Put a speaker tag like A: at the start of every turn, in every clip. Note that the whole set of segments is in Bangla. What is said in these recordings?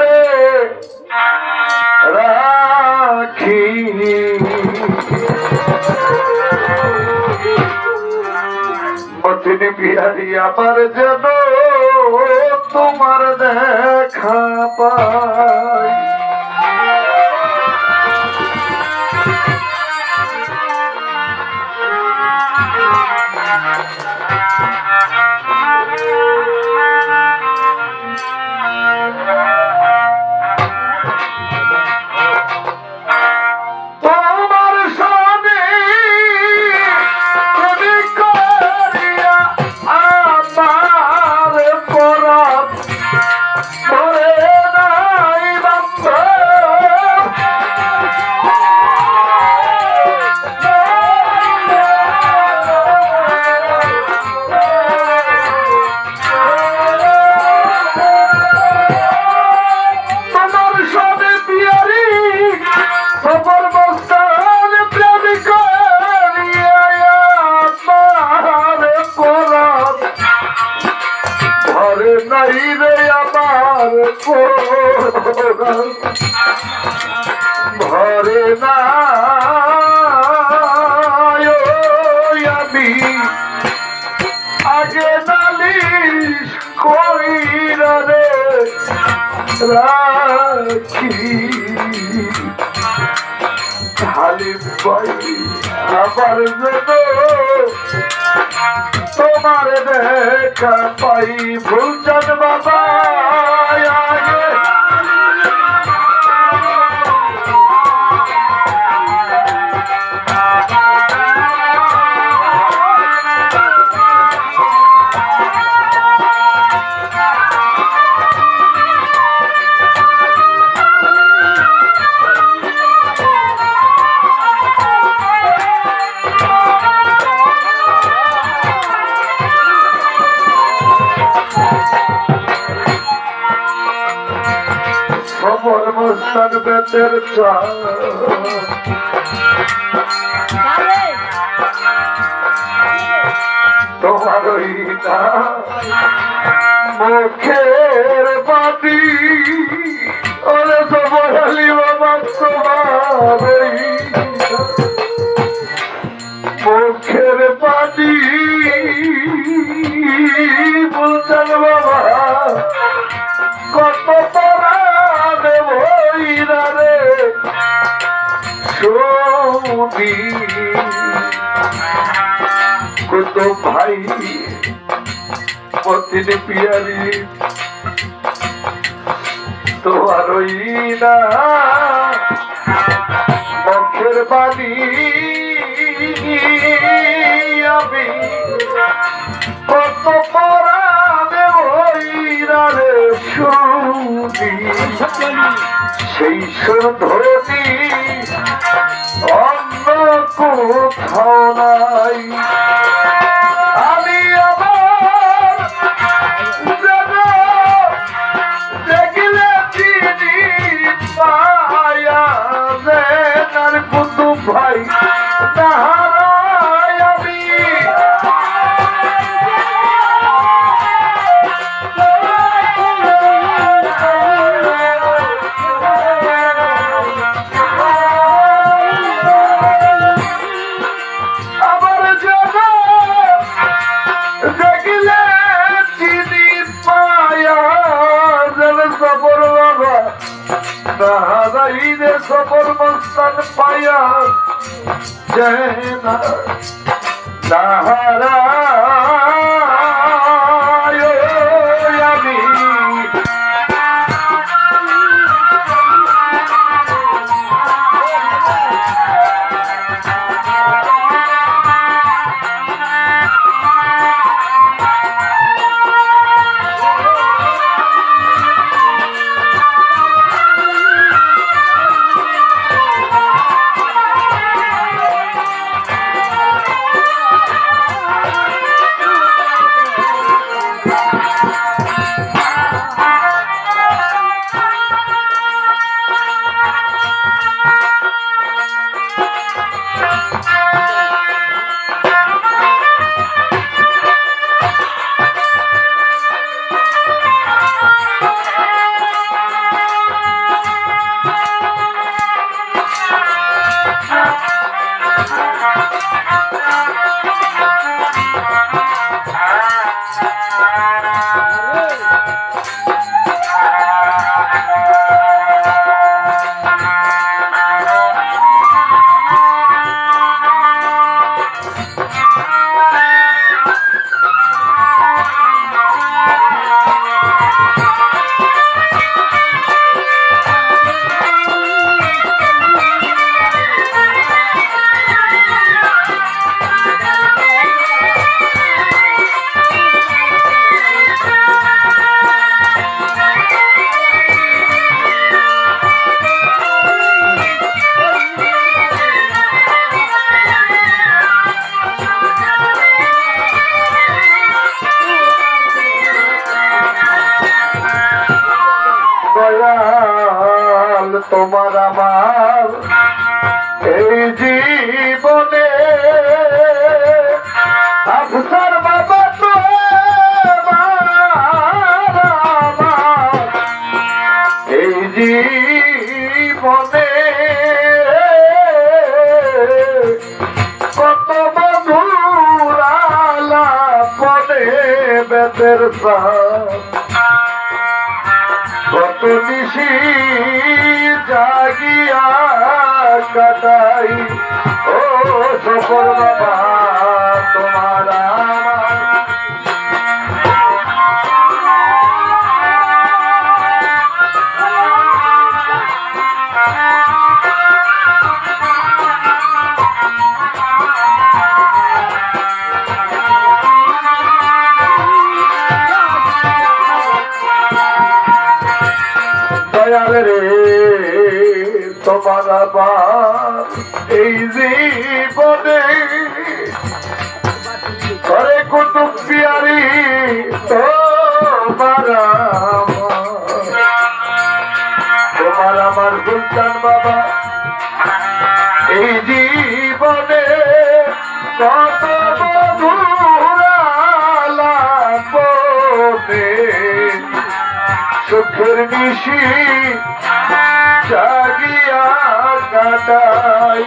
A: রে রাখি মতিনি বিহারি আমার যেন তোমার দেখা পাই রাখি। হালিম ভাই আমার জন্য তোমার দেখা পাই ভুলছেন বাবা। খবর মস্তান বেতের তোমার ওই না মুখের বাদি ওরে তোমার আলী বাবা তোমার। মুখের বাদি বলছেন বাবা কত কত ভাই পতিনি পিয়ারি। তোমার না, মুখের বাণী আমি কত পরাণে ভৈরা রে সৌদি সেই সুরধনি অন্য কোথাও নাই। চাহা তাহারাইরে সফর মস্তান পায়া না তাহারা বেদের কত নিশি জাগিয়া কাটাই। ও সফর বাবা। সুলতান বাবা। এই জীবনে কত সুখের নিশি জাগিয়া কাটাই।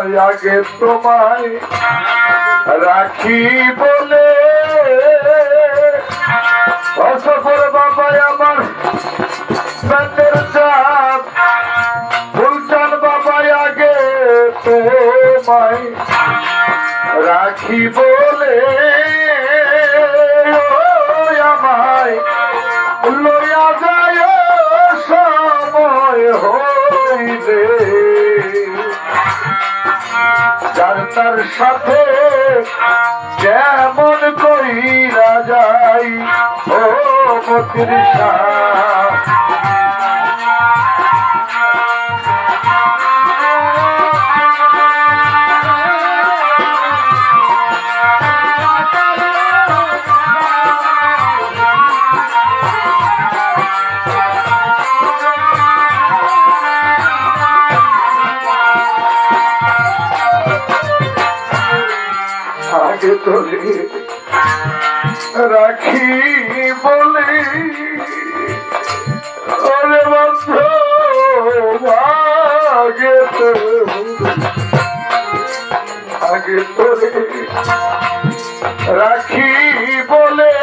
A: আগে তোমায় রাখি বলে। অসফর বাবাই আমার পেটের চাপ ফুলচান বাবাই আগে তোমায় রাখি বলে। আমায় লইয়া যায় যার সাথে কেমন কইরা যাই ও মতির শাহ রাখি বলে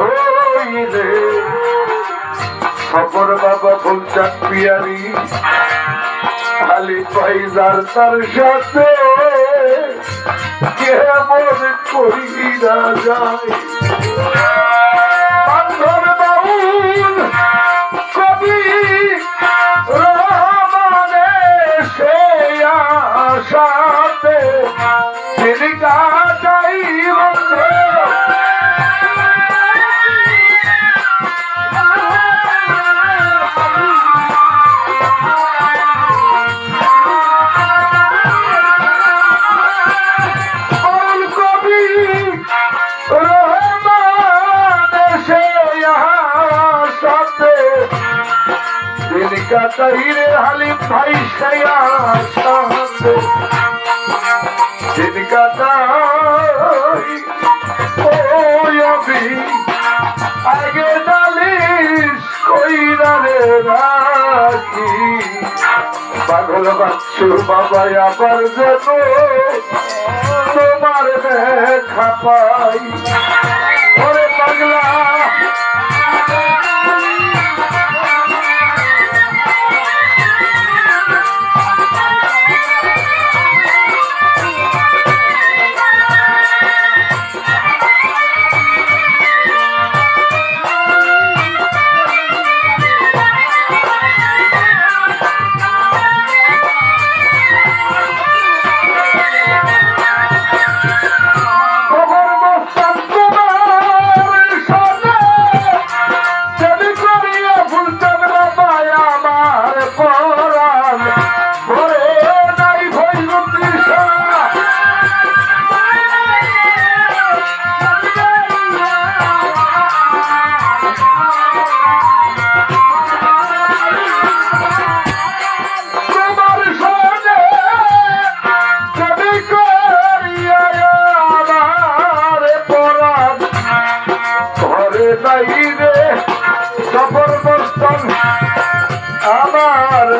A: হইলে। খবর বাবা বলছেন পিয়ারি, খালি পয়সার তার সাথে। কেমন করি না যায়? দিন কাটাই রে হালিম ভাই সেয়া দিন কাটাই, ওই অভি আগে নালিশ কইরা রে রাখি। পাগল বাচ্চু বাবা আবার যেন তোমার দেখা পাই।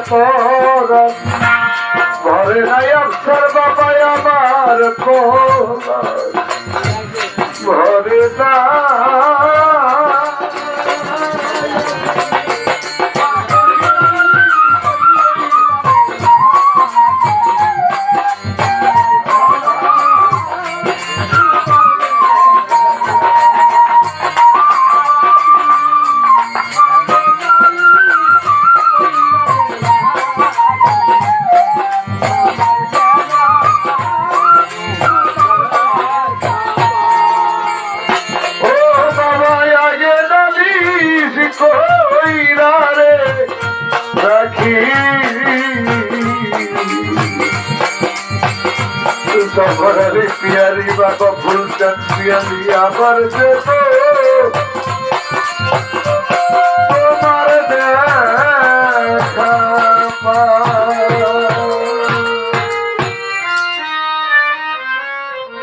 A: পরাণ ঘরে নাই অক্ষর বাবা আমার কোলা ভরে না সফরে পিয়ারি বাবা ভুলছেন পিয়ারি আবার যে